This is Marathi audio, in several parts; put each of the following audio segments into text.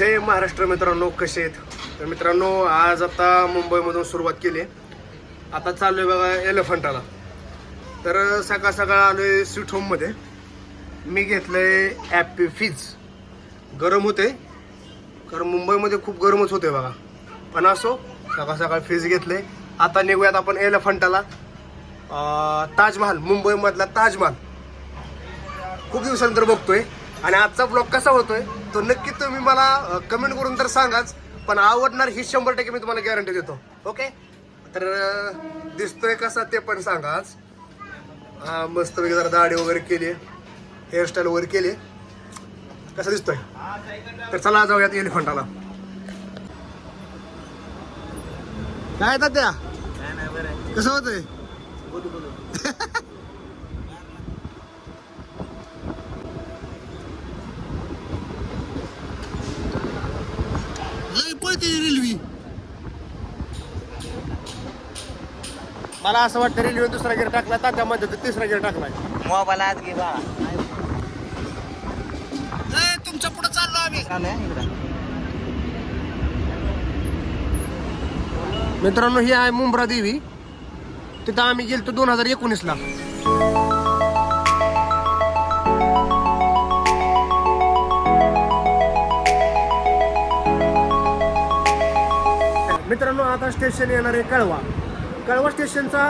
जय महाराष्ट्र मित्रांनो कसे आहेत? तर मित्रांनो आज आता मुंबईमधून सुरुवात केली. आता चालू आहे बघा एलिफंटाला. तर सकाळ सकाळ आलो आहे स्वीट होममध्ये मी घेतलंय ॲपी फिज गरम होते कारण मुंबईमध्ये खूप गरमच होते बघा. पण असो सकाळ सकाळ फिज घेतले आता निघूयात आपण एलिफंटाला. ताजमहाल मुंबईमधला ताजमहाल. खूप दिवसानंतर बघतोय. आणि आजचा ब्लॉग कसा होतोय तो नक्की तुम्ही मला कमेंट करून तर सांगाच पण आवडणार ही शंभर टक्के मी तुम्हाला गॅरंटी देतो. ओके तर दिसतोय कसा ते पण सांगा आज हा मस्त जरा दाढी वगैरे केली हेअरस्टाईल वगैरे केली कसा दिसतोय? तर चला जाऊयात एलिफंटाला काय त्या कसं होतंय? मला असं वाटतं रेल्वे दुसरा गेअर टाकला तात्या मध्ये तिसरा गेअर टाकलाय. मोबाईल आत घे बाळा ए, तुमच्यापुढे चाललो आम्ही. मित्रांनो ही आहे मुंब्रा देवी. तिथं आम्ही गेलतो दोन हजार एकोणीस ला मित्रांनो आता स्टेशन येणार आहे कळवा. कळवा स्टेशनचा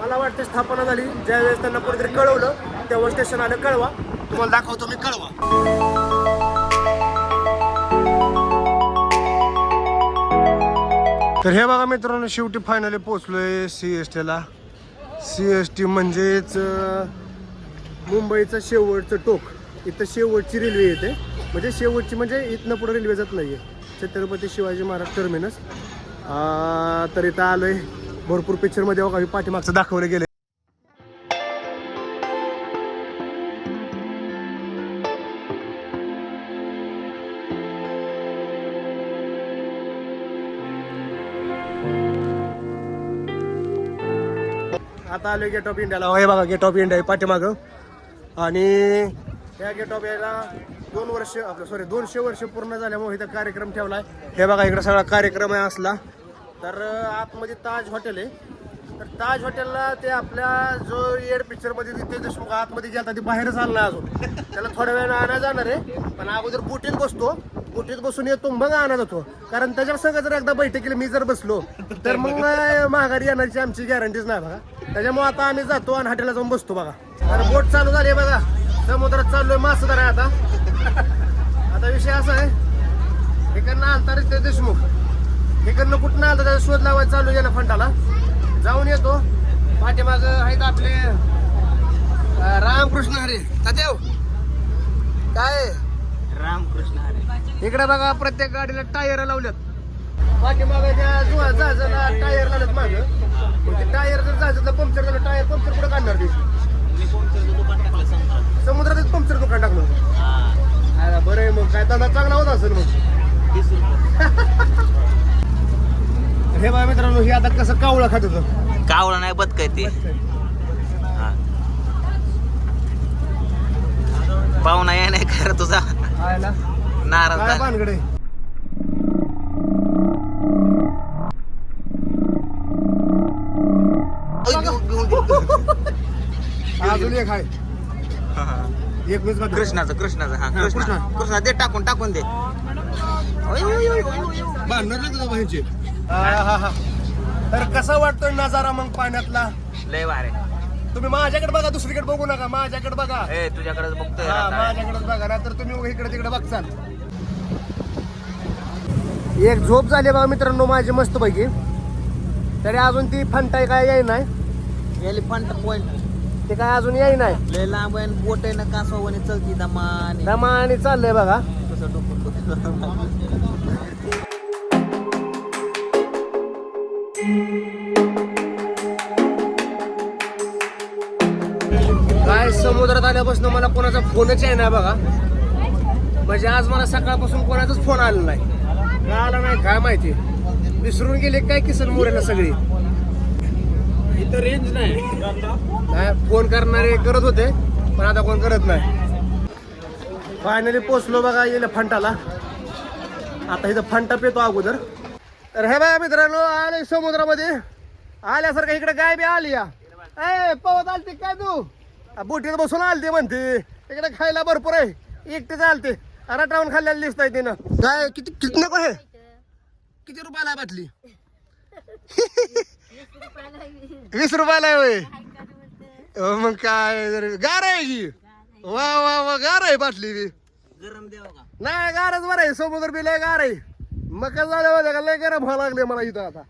मला वाटतं स्थापना झाली. ज्यावेळेस त्यांना कोणीतरी कळवलं तेव्हा स्टेशन आलं कळवा. तुम्हाला दाखवतो मी कळवा. तर हे बघा मित्रांनो शेवटी फायनली आहे सी एस टीला सी एस टी म्हणजेच मुंबईचं शेवटचं टोक. इथं शेवटची रेल्वे येते. म्हणजे शेवटची म्हणजे इथनं पुढे रेल्वे जात नाहीये. छत्रपती शिवाजी महाराज टर्मिनस तर इथं आलोय. भरपूर पिक्चरमध्ये बघा पाठीमागचं दाखवलं गेलं आता आलोय गेट ऑफ इंडियाला हे बघा गेट ऑफ इंडिया पाठीमागं. आणि या गेट ऑफ इंडियाला दोन वर्ष आपलं सॉरी दोनशे वर्ष पूर्ण झाल्यामुळे इथं कार्यक्रम ठेवलाय. हे बघा इकडे सगळा कार्यक्रम आहे असला. तर आतमध्ये ताज हॉटेल आहे. तर ताज हॉटेलला ते आपल्या जो एड पिक्चरमध्ये ते देशमुख आतमध्ये गेला ते बाहेरच आला अजून. त्याला थोड्या वेळानं आणा जाणार आहे पण अगोदर बुटीत बसतो. बुटीत बसून येतो मग आणा जातो. कारण त्याच्या संग जर एकदा बैठकीला मी जर बसलो तर मग माघारी येण्याची आमची गॅरंटीच नाही बघा. त्याच्यामुळे आता आम्ही जातो आणि हॉटेलला जाऊन बसतो बघा. तर बोट चालू झाली आहे बघा. समुद्रात चाललोय मासदार आहे आता. आता विषय असा आहे इकडनं आलता रे ते देशमुख. इकडनं कुठनं आलता त्याचा शोध लावायचा चालू गेला फंटाला जाऊन येतो. पाठीमाग आहेत आपले रामकृष्ण हरे. तात्याव काय? रामकृष्ण हरे. इकडे बघा प्रत्येक गाडीला टायर लावल्यात. पाठीमाग त्या जुहा जहाजाला टायर लावल्यात माग. ते टायर जर जहाजातलं पंक्चर झालं टायर पंक्चर कुठं काढणार समुद्रात समुद्रातच पंक्चर दुकान टाकलं. बरं आहे मग काय धंदा चांगला होत असेल मग तीस रुपये हे बघा मित्रांनो हे आता कसं कावळा खात होतं. कावळा नाही बदक आहे ते. हा. पाहुणा या नाही खरं तुझा. आयला. नाराज काय झाला. भानगडे? अजून एक आहे. एक मीच खातो. कृष्णाचं कृष्णाचं हा हा, कृष्णा. कृष्णा. कृष्णा दे टाकून टाकून दे. ओय, ओय, ओय, ओय, ओय. तर कसा वाटतोय नजारा मग पाण्यातला? लय वारे तुम्ही माझ्याकडे बघा दुसरीकडे बघू नका माझ्याकडे बघा. ए तुझ्याकडे बघतोय हा आता. बघा ना तर तुम्ही इकडे तिकडे बघचाल. एक झोप झाली बघा मित्रांनो माझी मस्त पैकी तरी अजून ती फंटाय काय याय नाही. एलिफंट पॉइंट ते काय अजून याय नाही. लय लांब आहे बोट आहे ना कासवाने चलती दमाने. दमा आणि चाललंय बघा. कसं डोकं. कोणाचा आहे ना बघा? म्हणजे आज मला सकाळपासून कोणाचाच फोन आला नाही. का आला नाही? काय माहिती? विसरून गेले काय किसन मोरेला सगळी? इथं रेंज नाही. फोन करणारे करत होते पण आता कोण करत नाही. फायनली पोचलो बघा येईल फंटाला. आता इथं फंटा पेतो अगोदर. तर हे बघा मित्रांनो आले समुद्रामध्ये. आल्यासारखं इकडे गाय बी आली या. ए पवत आलते काय तू? बोटीत बसून आलते म्हणते. इकडे खायला भरपूर आहे. एकटे चालते. रटावून खाल्ल्याला दिसत आहे तिनं. काय किती किती नको हे? किती रुपयाला आहे बाटली? वीस रुपयाला आहे होय. अहो, मग काय जर गार आहे की वा वा वा गार आहे बाटली बी. नाही गारच बरं आहे. समुद्र बी लय गार आहे. मग काय झालं माहिती का? लय गरम व्हायला लागले मला इथं आता.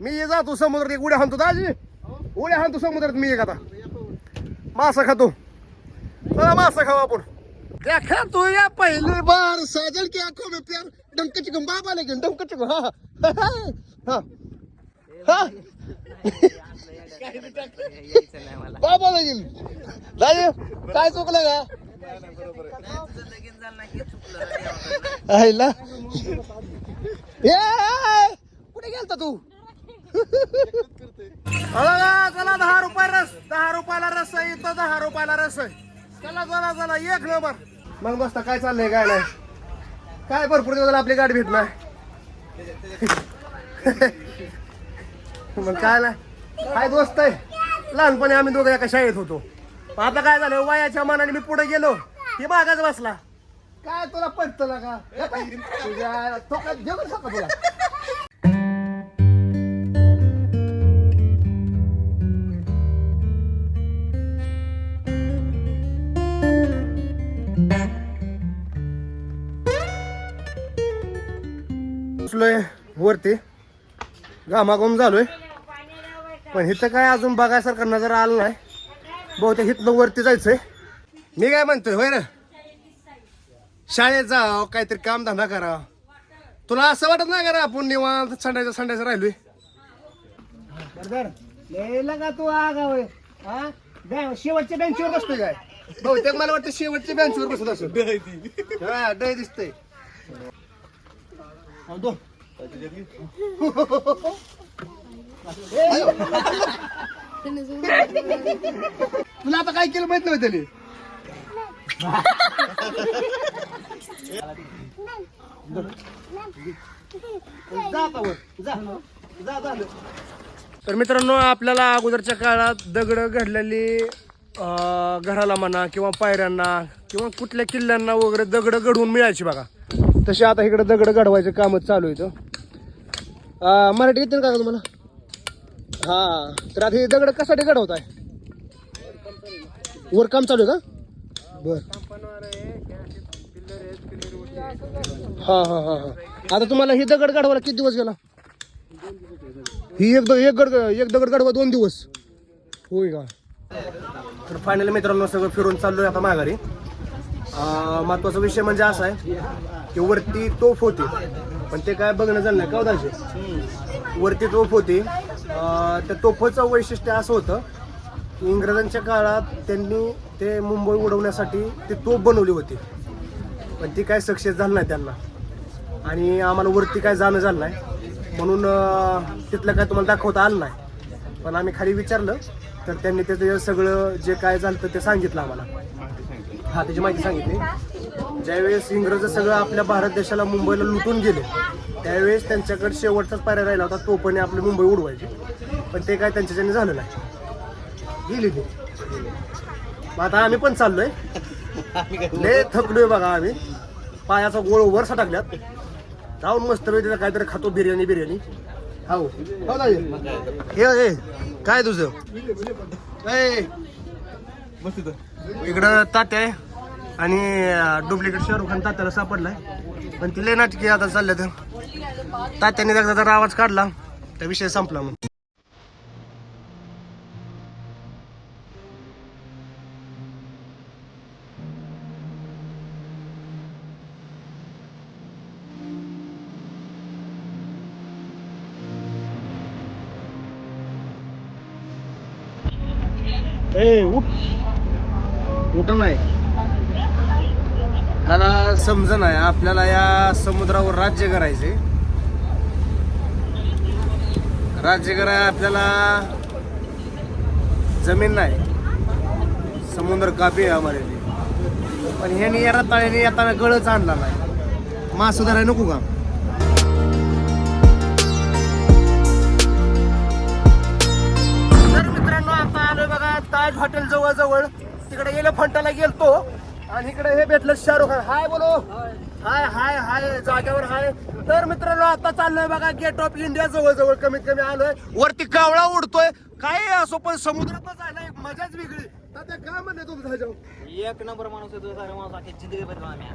मी जातो समुद्रात एक उड्या हाणतो दाजी. उड्या हाणतो समुद्रात मी एक आता. मासा खातो. चला मासा खाऊ आपण. देखा तू या पहली बार. साजल की आंखों में प्यार. डंक चिकन बाबा लेकिन डंक चिकन. हा हा. हा बाबा लेकिन. दाजी काय चुकलं का? आईला. ए, कुठे गेलता तू? चला दहा रुपये रस. दहा रुपयाला रस आहे इथं दहा रुपयाला रस आहे. चला चला चला एक नंबर. मग बसता काय चाललंय काय नाही? काय भरपूर दिवस आपली गाडी भेट नाही. मग काय नाही? काय दोस्त आहे. लहानपणी आम्ही दोघं एका शाळेत होतो. आता काय झालं वयाच्या मनाने मी पुढे गेलो. ती मागाच बसला. काय तुला पटतं का? तुझ्या तो काय जेवण शकतो तुला बसलोय वरती. घामाघूम झालोय. पण इथं काय अजून बघायसारखं नजर आलं नाही. बहुतेक इथनं वरती जायचंय. मी काय म्हणतोय होय ना शाळेत जाव काहीतरी काम धंदा करा. तुला असं वाटत नाही करा आपण निवांत संडायचं संडायचं राहिलोय? का तू आगाव हा? शेवटच्या बेंचवर बसतोय काय? बहुतेक मला वाटतं शेवटच्या बेंचवर बसत असं हा डय दिसतंय. हा, दोन. तुला आता काय केलं माहीत नाही त्याने तर मित्रांनो आपल्याला अगोदरच्या काळात दगड घडलेली घराला म्हणा किंवा पायऱ्यांना किंवा कुठल्या किल्ल्यांना वगैरे दगड घडवून मिळायची बघा. तसे आता इकडे दगड घडवायचं कामच चालू आहे इथं. मराठी येते का तुम्हाला? हा तर आता हे दगड कशासाठी घडवत आहे वर काम चालू आहे का? बर. हा हा हा हा. आता तुम्हाला हे दगड गाडवायला किती दिवस गेला? ही एक द- एक गड एक दगड गाडवा दोन दिवस. होय का? तर फायनल मित्रांनो सगळं फिरून चाललोय आता माघारी. महत्त्वाचा विषय म्हणजे असा आहे की वरती तोफ होती. पण ते काय बघणं झालं नाही का वरती तोफ होती. त्या तोफचं वैशिष्ट्य असं होतं की इंग्रजांच्या काळात त्यांनी ते मुंबई उडवण्यासाठी ती तोफ बनवली होती. पण ती काय सक्सेस झालं नाही त्यांना. आणि आम्हाला वरती काय जाणं झालं नाही. म्हणून तिथलं काय तुम्हाला दाखवता आलं नाही. पण आम्ही खाली विचारलं तर त्यांनी त्याचं सगळं जे काय झालं ते सांगितलं आम्हाला. हा त्याची माहिती सांगितली. ज्यावेळेस इंग्रज सगळं आपल्या भारत देशाला मुंबईला लुटून गेले त्यावेळेस त्यांच्याकडे शेवटचाच पर्याय राहिला होता तो पण आपली मुंबई उडवायची. पण ते काय त्यांच्याच्याने झालं नाही. गेली ते. मग आता आम्ही पण चाललोय. लय थकलोय बघा आम्ही. पायाचा गोळ वर टाकल्यात जाऊन मस्त वेळ तिथं काहीतरी खातो बिर्याणी बिर्याणी. हो हो हे हे. काय तुझं? ए, इकडं तात्या आहे आणि डुप्लिकेट शाहरुख खान तात्याला सापडलाय. पण ती लय नाटकी आता चालल्या तर तात्याने एकदा जर आवाज काढला त्या विषय संपला मग ए उठ. कुठं नाही. त्याला समज नाही आपल्याला या समुद्रावर राज्य करायचे राज्य कराय आपल्याला जमीन नाही. समुद्र कापी आम्हाला पण ह्याने या रताळ्याने येताना गळच आणला नाही. मा सुधाराय नको का? मित्रांनो आता बघा ताज हॉटेल जवळ जवळ तिकडे एलिफंटाला गेलतो. आणि इकडे हे भेटलं शाहरुख खान. हाय बोलो. हाय हाय हाय जागेवर हाय. तर मित्रांनो आता चाललोय बघा गेट ऑफ इंडिया जवळ जवळ कमीत कमी आलोय. वरती कावळा उडतोय. काय असो पण समुद्रातच मजाच वेगळी. तात्या काय म्हणणे तुमचं ह्याच्यावर एक नंबर माणूस आहे तो सारा माणूस अख्खी जिंदगी बदल आम्ही.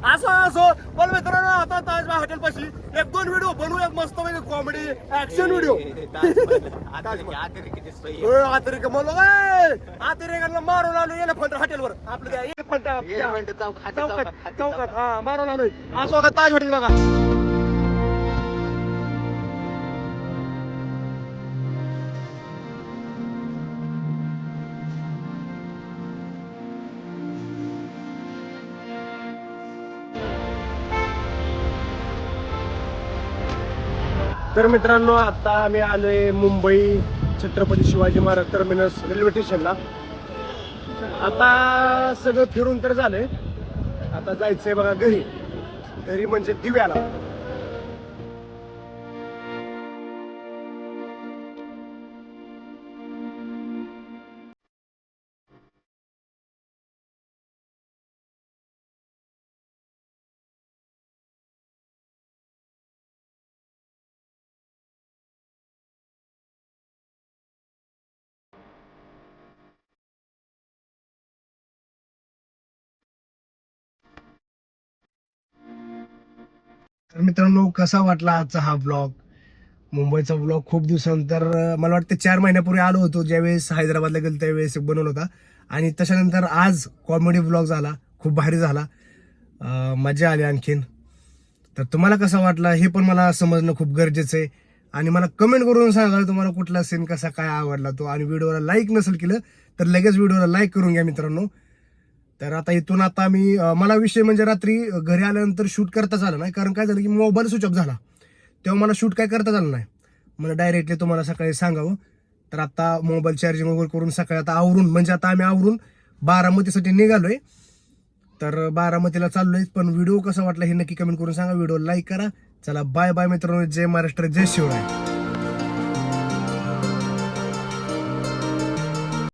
असो असो. पण मित्रांनो आता ताज हॉटेल पाशी एक दोन व्हिडिओ बनवू एक मस्त कॉमेडी ऍक्शन व्हिडिओ अतिरेक म्हणलो अतिरेकांना मारून आलो एलिफंट हॉटेलवर. आपलं त्या एलिफंट चौकात चौकात हा मारून आलोय असो का ताज हॉटेल बघा. तर मित्रांनो आता आम्ही आलोय मुंबई छत्रपती शिवाजी महाराज टर्मिनस रेल्वे स्टेशनला आता सगळं फिरून तर झालंय. आता जायचंय बघा घरी. घरी म्हणजे दिव्याला. तर मित्रांनो कसा वाटला आजचा हा ब्लॉग मुंबईचा ब्लॉग खूप दिवसानंतर मला वाटतं चार महिन्यापूर्वी आलो होतो ज्यावेळेस हैदराबादला गेलो त्यावेळेस एक बनवला होता. आणि त्याच्यानंतर आज कॉमेडी ब्लॉग झाला खूप भारी झाला. मजा आली आणखीन. तर तुम्हाला कसा वाटला हे पण मला समजणं खूप गरजेचं आहे. आणि मला कमेंट करून सांगा तुम्हाला कुठला सीन कसा काय आवडला तो. आणि व्हिडिओला लाईक नसेल केलं तर लगेच व्हिडिओला लाईक करून घ्या मित्रांनो. तर आता इथून आता मी मला विषय म्हणजे रात्री घरी आल्यानंतर शूट करता झालं नाही. कारण काय झालं की मोबाईल स्विच ऑफ झाला. तेव्हा मला शूट काय करता झालं नाही. मला डायरेक्टली तुम्हाला सकाळी सांगावं. तर आता मोबाईल चार्जिंग वगैरे करून सकाळी आता आवरून म्हणजे आता आम्ही आवरून बारामतीसाठी निघालोय. तर बारामतीला चाललोय पण व्हिडिओ कसा वाटला हे नक्की कमेंट करून सांगा. व्हिडिओ लाईक करा. चला बाय बाय मित्रांनो. जय महाराष्ट्र जय शिवराय.